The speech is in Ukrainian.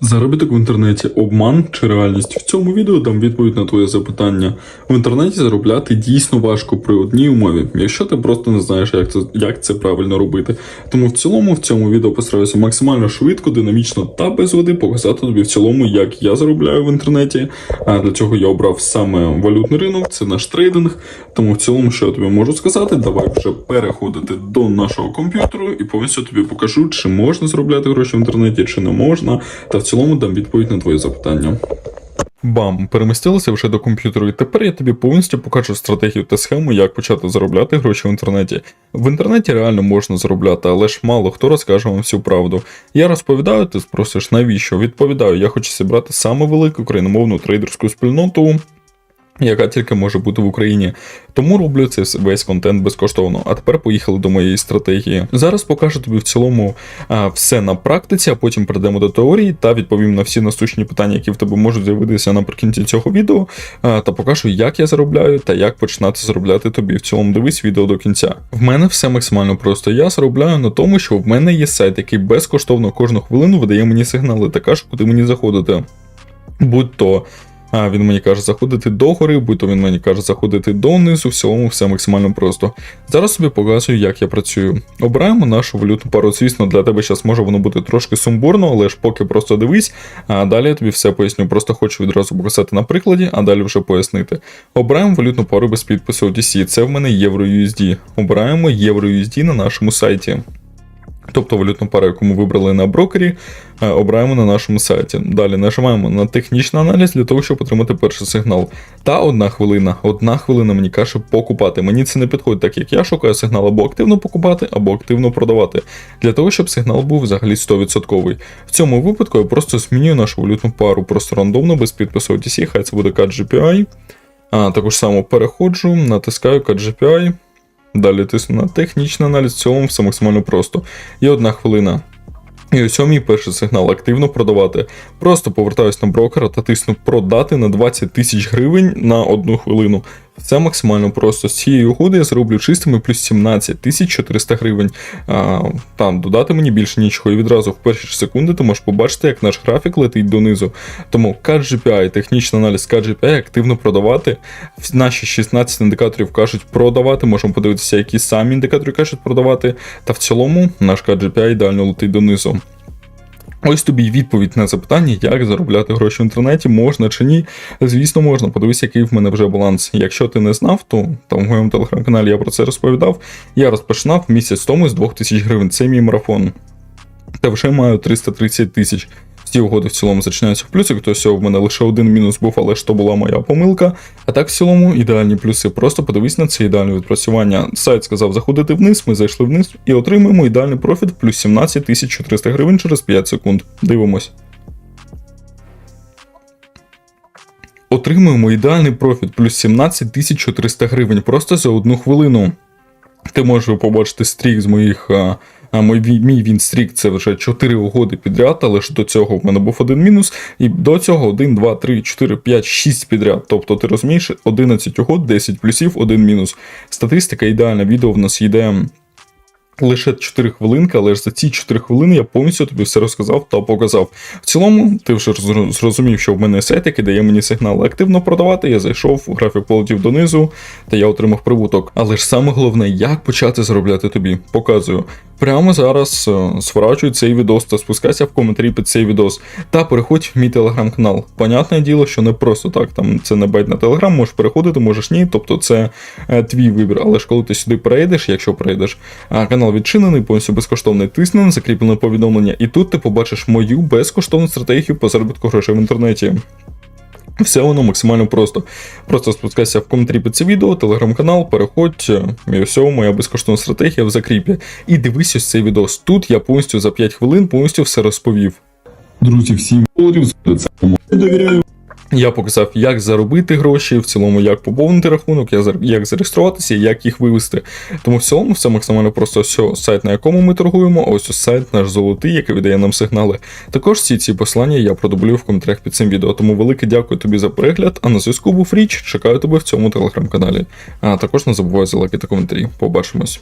Заробіток в інтернеті обман чи реальність? В цьому відео дам відповідь на твоє запитання. В інтернеті заробляти дійсно важко при одній умові, якщо ти просто не знаєш, як це, як це правильно робити. Тому в цілому в цьому відео постараюся максимально швидко, динамічно та без води показати тобі в цілому, як я заробляю в інтернеті. А для цього я обрав саме валютний ринок, це наш трейдинг. Тому в цілому, що я тобі можу сказати, давай вже переходити до нашого комп'ютеру і повністю тобі покажу, чи можна заробляти гроші в інтернеті, чи не можна. Та цілому дам відповідь на твоє запитання. Бам, перемістилися вже до комп'ютеру, і тепер я тобі повністю покажу стратегію та схему, як почати заробляти гроші в інтернеті. В інтернеті реально можна заробляти, але ж мало хто розкаже вам всю правду. Я розповідаю, ти спросиш, навіщо? Відповідаю, я хочу зібрати саме велику україномовну трейдерську спільноту. Яка тільки може бути в Україні, тому роблю цей весь контент безкоштовно. А тепер поїхали до моєї стратегії. Зараз покажу тобі в цілому а, все на практиці, а потім перейдемо до теорії та відповім на всі насущні питання, які в тебе можуть з'явитися наприкінці цього відео. А, та покажу, як я заробляю та як починати заробляти тобі. В цілому дивись відео до кінця. В мене все максимально просто. Я заробляю на тому, що в мене є сайт, який безкоштовно кожну хвилину видає мені сигнали та каже, куди мені заходити. Будь то він мені каже заходити до гори, будь то він мені каже заходити донизу, в цілому все максимально просто. Зараз собі показую, як я працюю. Обираємо нашу валютну пару. Звісно, для тебе зараз може воно бути трошки сумбурно, але ж поки просто дивись, а далі я тобі все поясню. Просто хочу відразу показати на прикладі, а далі вже пояснити. Обираємо валютну пару без підпису OTC, це в мене євро-USD. Обираємо євро-USD на нашому сайті. Тобто валютну пару, яку ми вибрали на брокері, е, обираємо на нашому сайті. Далі нажимаємо на технічний аналіз для того, щоб отримати перший сигнал. Та одна хвилина. Одна хвилина мені каже покупати. Мені це не підходить, так як я шукаю сигнал або активно покупати, або активно продавати. Для того, щоб сигнал був взагалі 100%. В цьому випадку я просто змінюю нашу валютну пару просто рандомно, без підпису OTC, хай це буде CAD GPI. А, також само переходжу, натискаю CAD GPI. Далі тисну на технічний аналіз, в цілому все максимально просто. Є одна хвилина. І ось мій перший сигнал активно продавати. Просто повертаюсь на брокера та тисну продати на 20 тисяч гривень на одну хвилину. Це максимально просто. З цієї угоди я зроблю чистими плюс 17 тисяч 400 гривень. А, там додати мені більше нічого. І відразу в перші ж секунди ти можеш побачити, як наш графік летить донизу. Тому CAD-GPI, технічний аналіз CAD-GPI активно продавати. Наші 16 індикаторів кажуть продавати. Можемо подивитися, які самі індикатори кажуть продавати. Та в цілому наш CAD-GPI ідеально летить донизу. Ось тобі відповідь на запитання, як заробляти гроші в інтернеті, можна чи ні. Звісно, можна. Подивись, який в мене вже баланс. Якщо ти не знав, то там в моєму телеграм-каналі я про це розповідав. Я розпочинав місяць тому з 2000 гривень. Це мій марафон. Та вже маю 330 тисяч. Ці угоди в цілому зачиняються в плюсик, то всього в мене лише один мінус був, але ж то була моя помилка. А так в цілому ідеальні плюси. Просто подивись на це ідеальне відпрацювання. Сайт сказав заходити вниз, ми зайшли вниз і отримуємо ідеальний профіт плюс 17 400 гривень через 5 секунд. Дивимось. Отримуємо ідеальний профіт плюс 17 400 гривень просто за одну хвилину. Ти можеш побачити стрік з моїх. А, мій, мій вінстрік це вже 4 угоди підряд, але ж до цього в мене був один мінус, і до цього 1, 2, 3, 4, 5, 6 підряд. Тобто, ти розумієш, 11 угод, 10 плюсів, 1 мінус. Статистика ідеальна, відео в нас йде. Лише 4 хвилинки, але ж за ці 4 хвилини я повністю тобі все розказав та показав. В цілому, ти вже зрозумів, що в мене сайт, який дає мені сигнал активно продавати. Я зайшов, графік полетів донизу, та я отримав прибуток. Але ж саме головне, як почати заробляти тобі, показую. Прямо зараз е, сворачуй цей відос та спускайся в коментарі під цей відос. Та переходь в мій телеграм-канал. Понятне діло, що не просто так, там це не байт на телеграм, можеш переходити, можеш ні. Тобто це е, твій вибір. Але ж коли ти сюди перейдеш, якщо перейдеш, а канал відчинений, повністю безкоштовний, тисни на закріплене повідомлення, і тут ти побачиш мою безкоштовну стратегію по заробітку грошей в інтернеті. Все воно максимально просто. Просто спускайся в коментарі під це відео, телеграм-канал, переходь, і все, моя безкоштовна стратегія в закріпі. І дивись ось цей відос. Тут я повністю за 5 хвилин повністю все розповів. Друзі, всім довіряю. Я показав, як заробити гроші, в цілому, як поповнити рахунок, як зареєструватися, як їх вивести. Тому в цілому все максимально просто. Ось сайт, на якому ми торгуємо, ось сайт наш золотий, який видає нам сигнали. Також всі ці послання я продублюю в коментарях під цим відео. Тому велике дякую тобі за перегляд. А на зв'язку був Річ. Чекаю тебе в цьому телеграм-каналі. А також не забувай за лайки та коментарі. Побачимось.